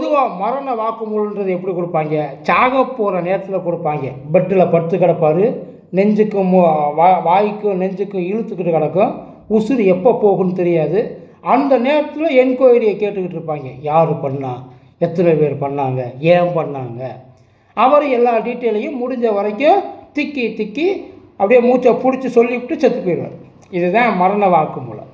பொதுவாக மரண வாக்குமூலன்றது எப்படி கொடுப்பாங்க? சாக போகிற நேரத்தில் கொடுப்பாங்க. பெட்டில் படுத்து கிடப்பார் நெஞ்சுக்கும் வா- வாய்க்கும் நெஞ்சுக்கும் இழுத்துக்கிட்டு கிடக்கும். உசுறு எப்போ போகும்னு தெரியாது. அந்த நேரத்தில் என்கொயரியை கேட்டுக்கிட்டு இருப்பாங்க. யார் பண்ணா? எத்தனை பேர் பண்ணாங்க? ஏன் பண்ணாங்க? அவர் எல்லா டீட்டெயிலையும் முடிஞ்ச வரைக்கும் திக்கி திக்கி அப்படியே மூச்சை பிடிச்சி சொல்லிவிட்டு செத்து போயிடுவார். இதுதான் மரண வாக்குமூலம்.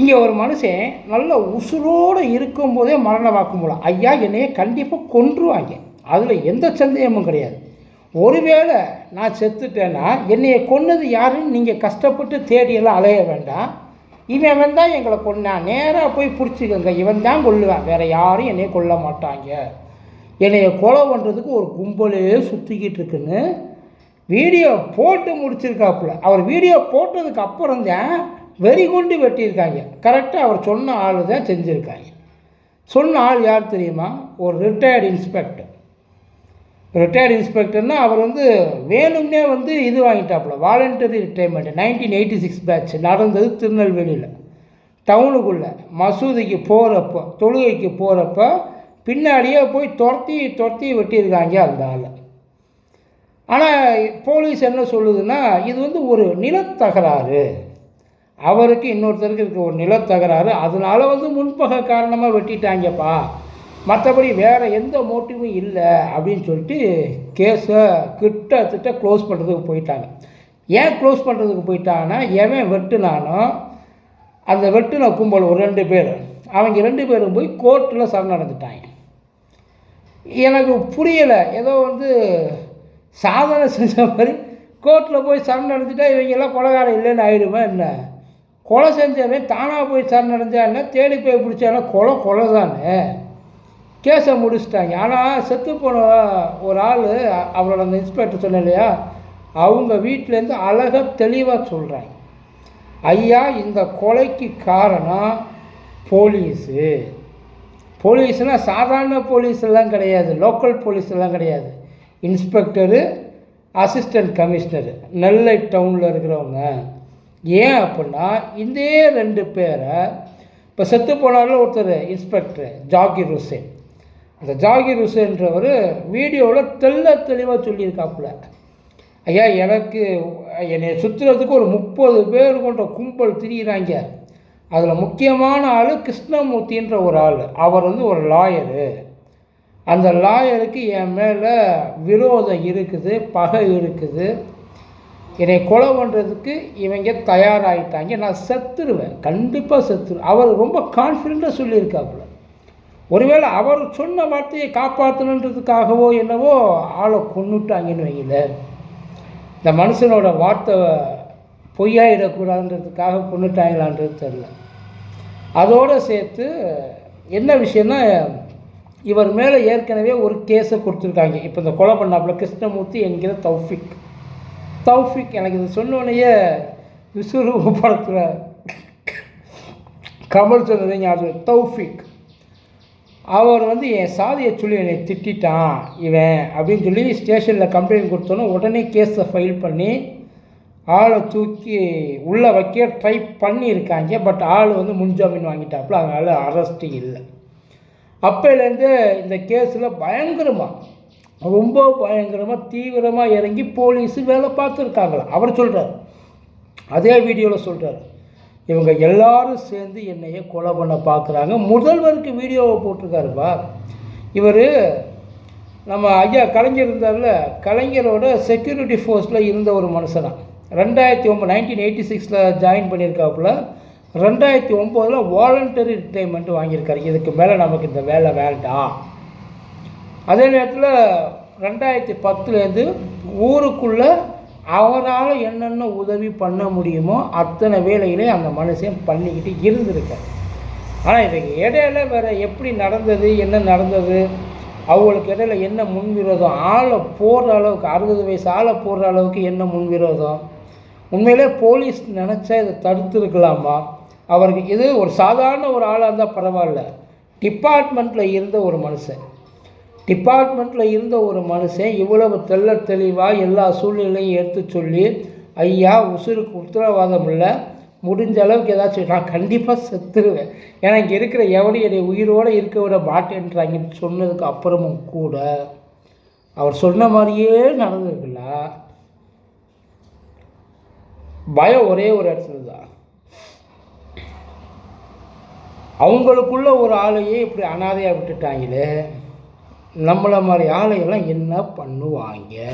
இங்கே ஒரு மனுஷன் நல்ல உசுரோடு இருக்கும்போதே மரண வாக்குமூலம் ஐயா என்னையை கண்டிப்பாக கொன்றுவாங்க. அதில் எந்த சந்தேகமும் கிடையாது. ஒருவேளை நான் செத்துட்டேன்னா என்னையை கொன்னது யாருன்னு நீங்கள் கஷ்டப்பட்டு தேடியெல்லாம் அலைய வேண்டாம். இவன் தான் எங்களை கொன்னான் நேராக போய் பிடிச்சிக்கோங்க. இவன் தான் கொள்ளுவான் வேறு யாரும் என்னையை கொல்ல மாட்டாங்க. என்னைய கொலை பண்ணுறதுக்கு ஒரு கும்பலே சுற்றிக்கிட்டு இருக்குன்னு வீடியோ போட்டு முடிச்சிருக்காப்புல. அவர் வீடியோ போட்டதுக்கு அப்புறம் தான் வெறி கொண்டு வெட்டியிருக்காங்க கரெக்டாக அவர் சொன்ன ஆள் தான் செஞ்சுருக்காங்க. சொன்ன ஆள் யார் தெரியுமா? ஒரு ரிட்டையர்டு இன்ஸ்பெக்டர் ரிட்டையர்டு இன்ஸ்பெக்டர்னா அவர் வந்து வேணும்னே வந்து இது வாங்கிட்டாப்புல. Voluntary retirement nineteen eighty six batch நடந்தது திருநெல்வேலியில். டவுனுக்குள்ளே மசூதிக்கு போகிறப்போ தொழுகைக்கு போகிறப்ப பின்னாடியே போய் துரத்தி துரத்தி வெட்டியிருக்காங்க அந்த ஆளை. ஆனால் போலீஸ் என்ன சொல்லுதுன்னா இது வந்து ஒரு நிலத்தகராறு. அவருக்கு இன்னொருத்தருக்கு இருக்க ஒரு நிலத்தகராறு அதனால் வந்து முன்பக காரணமாக வெட்டிட்டாங்கப்பா. மற்றபடி வேறு எந்த மோட்டிவும் இல்லை அப்படின்னு சொல்லிட்டு கேஸை கிட்டத்தட்ட க்ளோஸ் பண்ணுறதுக்கு போயிட்டாங்க. ஏன் க்ளோஸ் பண்ணுறதுக்கு போயிட்டாங்கன்னா எவன் வெட்டுனானோ அந்த வெட்டுன கும்பல் ஒரு ரெண்டு பேர். அவங்க ரெண்டு பேரும் போய் கோர்ட்டில் சரணடைஞ்சிட்டாங்க எனக்கு புரியலை ஏதோ வந்து சாதனை செஞ்ச மாதிரி கோர்ட்டில் போய் சரணடைஞ்சிட்டா இவங்கெல்லாம் கொலகாரம் இல்லைன்னு ஆயிடுமா என்ன? கொலை செஞ்சவன் தானாக போய் சரணடைஞ்சா என்ன தேடி போய் பிடிச்சானா கொலை கொலை தானே. கேஸை முடிச்சிட்டாங்க. ஆனால் செத்து போன ஒரு ஆள் அவரோட அந்த இன்ஸ்பெக்டர் சொன்ன இல்லையா? அவங்க வீட்டிலேருந்து அழகாக தெளிவாக சொல்கிறாங்க ஐயா இந்த கொலைக்கு காரணம் போலீஸு. போலீஸ்னால் சாதாரண போலீஸ் எல்லாம் கிடையாது. லோக்கல் போலீஸ் எல்லாம் கிடையாது. Inspector assistant commissioner. நெல்லை டவுனில் இருக்கிறவங்க. ஏன் அப்படின்னா இதே ரெண்டு பேரை இப்போ செத்து போனாலும் ஒருத்தர் இன்ஸ்பெக்டர் ஜாகிர் ஹுசேன். அந்த ஜாகிர் ஹுசேன்றவர் வீடியோவில் தெள்ள தெளிவாக சொல்லியிருக்காப்புல. ஐயா எனக்கு என்னை சுற்றுறதுக்கு ஒரு முப்பது பேர் கொண்ட கும்பல் திரியிறாங்க. அதில் முக்கியமான ஆள் கிருஷ்ணமூர்த்தின்ற ஒரு ஆள். அவர் வந்து ஒரு லாயரு. அந்த லாயருக்கு என் மேலே விரோதம் இருக்குது பகை இருக்குது. என்னை கொலை பண்ணுறதுக்கு இவங்க தயாராகிட்டாங்க நான் செத்துருவேன். கண்டிப்பாக செத்துருவேன். அவர் ரொம்ப கான்ஃபிடெண்ட்டாக சொல்லியிருக்காப்புல. ஒருவேளை அவர் சொன்ன வார்த்தையை காப்பாற்றணுன்றதுக்காகவோ என்னவோ ஆளை கொன்னுட்டாங்கன்னு வைங்கள இந்த மனுஷனோட வார்த்தை பொய்யாயிடக்கூடாதுன்றதுக்காக கொண்டுட்டாங்களான்றது தெரில அதோடு சேர்த்து என்ன விஷயம்னா இவர் மேலே ஏற்கனவே ஒரு கேஸை கொடுத்துருக்காங்க. இப்போ இந்த கொலை பண்ணாப்புல கிருஷ்ணமூர்த்தி என்கிற தௌஃபிக். தௌஃபிக் எனக்கு இது சொன்னோடனேயே விஸ்வரூப படத்தில் கமல் சொன்னது ஞாபகம் தௌஃபிக். அவர் வந்து என் சாதியை சொல்லி என்னை திட்டான் இவன் அப்படின்னு சொல்லி ஸ்டேஷனில் கம்ப்ளைண்ட் கொடுத்தோன்னே உடனே கேஸை ஃபைல் பண்ணி ஆளை தூக்கி உள்ளே வைக்க ட்ரை பண்ணியிருக்காங்க. பட் ஆள் வந்து முன்ஜாமீன் வாங்கிட்டாப்புல. அதனால் அரெஸ்ட்டு இல்லை. அப்போலேருந்து இந்த கேஸில் பயங்கரமாக ரொம்ப பயங்கரமாக தீவிரமாக இறங்கி போலீஸு வேலை பார்த்துருக்காங்களா அவர் சொல்கிறார் அதே வீடியோவில் சொல்கிறார் இவங்க எல்லாரும் சேர்ந்து என்னைய கொலை பண்ண பார்க்குறாங்க. முதல்வருக்கு வீடியோவை போட்டிருக்காருப்பா இவர் நம்ம ஐயா கலைஞர் இருந்தார்ல கலைஞரோட செக்யூரிட்டி ஃபோர்ஸில் இருந்த ஒரு மனுஷனா. ரெண்டாயிரத்தி ஒம்பது நைன்டீன் எயிட்டி சிக்ஸில் ஜாயின் பண்ணியிருக்காப்புல ரெண்டாயிரத்தி ஒம்போதில் வாலண்டரி ரிட்டைர்மெண்ட் வாங்கியிருக்காரு. இதுக்கு மேலே நமக்கு இந்த வேலை வேண்டாம். அதே நேரத்தில் ரெண்டாயிரத்தி பத்துலேருந்து ஊருக்குள்ளே அவரால் என்னென்ன உதவி பண்ண முடியுமோ அத்தனை வேலைகளையும் அந்த மனுஷன் பண்ணிக்கிட்டு இருந்திருக்கார். ஆனால் இதுக்கு இடையில வேறு எப்படி நடந்தது என்ன நடந்தது அவங்களுக்கு இடையில என்ன முன்விரோதம் ஆளை போடுற அளவுக்கு அறுபது வயசு ஆளை போடுற அளவுக்கு என்ன முன்விரோதம்? உண்மையிலே போலீஸ் நினச்சா இதை தடுத்துருக்கலாமா? அவருக்கு இது ஒரு சாதாரண ஒரு ஆளாக இருந்தால் பரவாயில்ல. டிபார்ட்மெண்ட்டில் இருந்த ஒரு மனுஷன். டிபார்ட்மெண்ட்டில் இருந்த ஒரு மனுஷன் இவ்வளவு தெள்ள தெளிவாக எல்லா சூழ்நிலையும் எடுத்து சொல்லி ஐயா உசுருக்கு உத்தரவாதம் இல்லை. முடிஞ்ச அளவுக்கு ஏதாச்சும் நான் கண்டிப்பாக செத்துருவேன். ஏன்னா இங்கே இருக்கிற எவனையும் என்னை உயிரோடு இருக்க விட மாட்டேன்றாங்கன்னு சொன்னதுக்கு அப்புறமும் கூட அவர் சொன்ன மாதிரியே நடந்திருக்குல்ல பயம் ஒரே ஒரு இடத்துல தான் அவங்களுக்குள்ள ஒரு ஆளையே இப்படி அனாதையாக விட்டுட்டாங்களே. நம்மளை மாதிரி ஆளையெல்லாம் என்ன பண்ணுவாங்க?